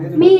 Me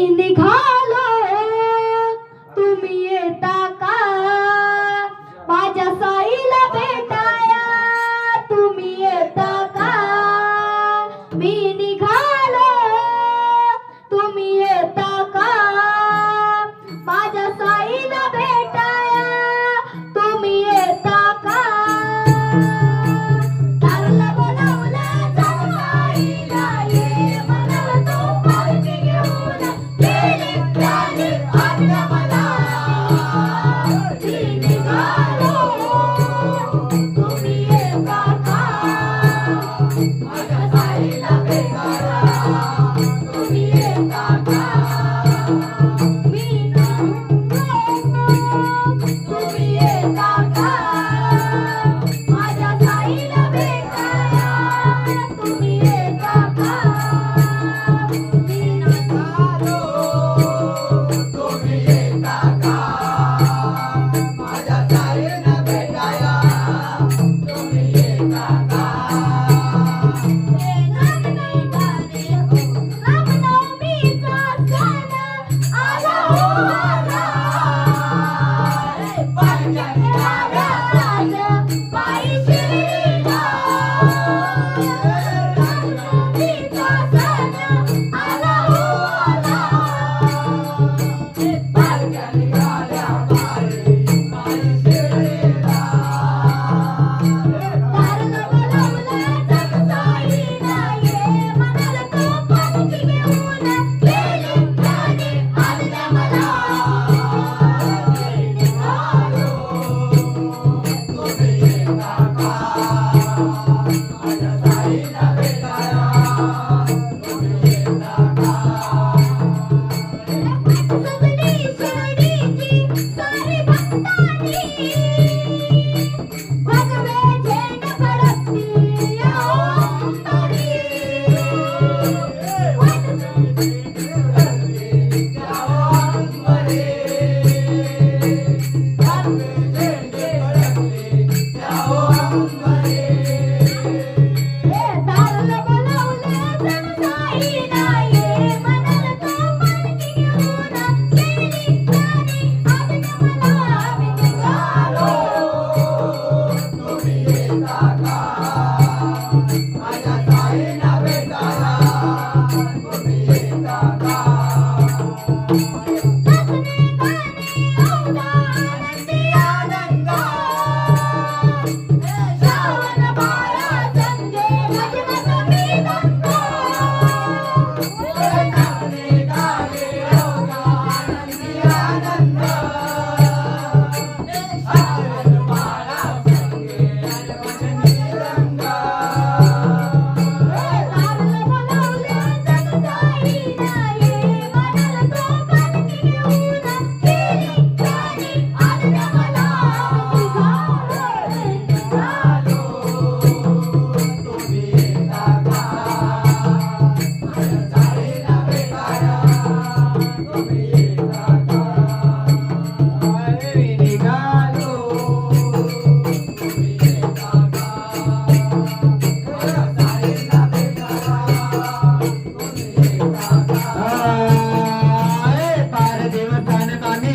আমি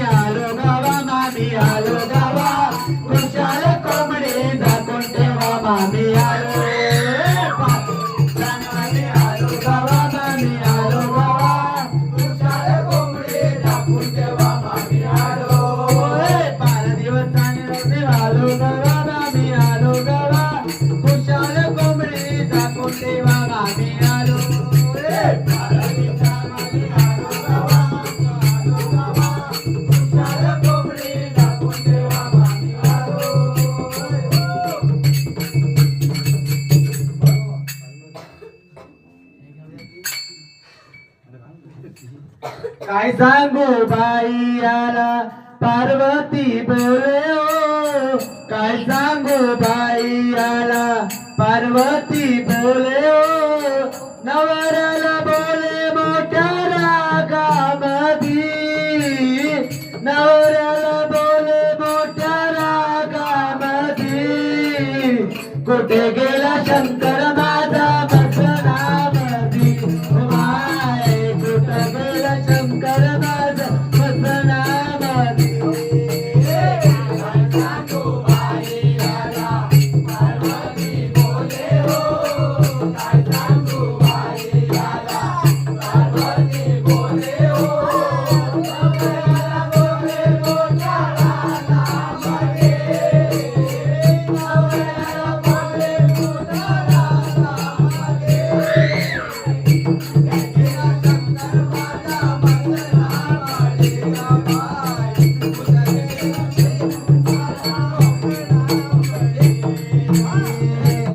काय सांगू बाई आला पार्वती बोले ओ काय सांगू बाई आला पार्वती बोले ओ नवऱ्याला बोले मोठ्या रागामधी. नवऱ्याला बोले मोठ्या रागामधी. कुठे गेला शंकर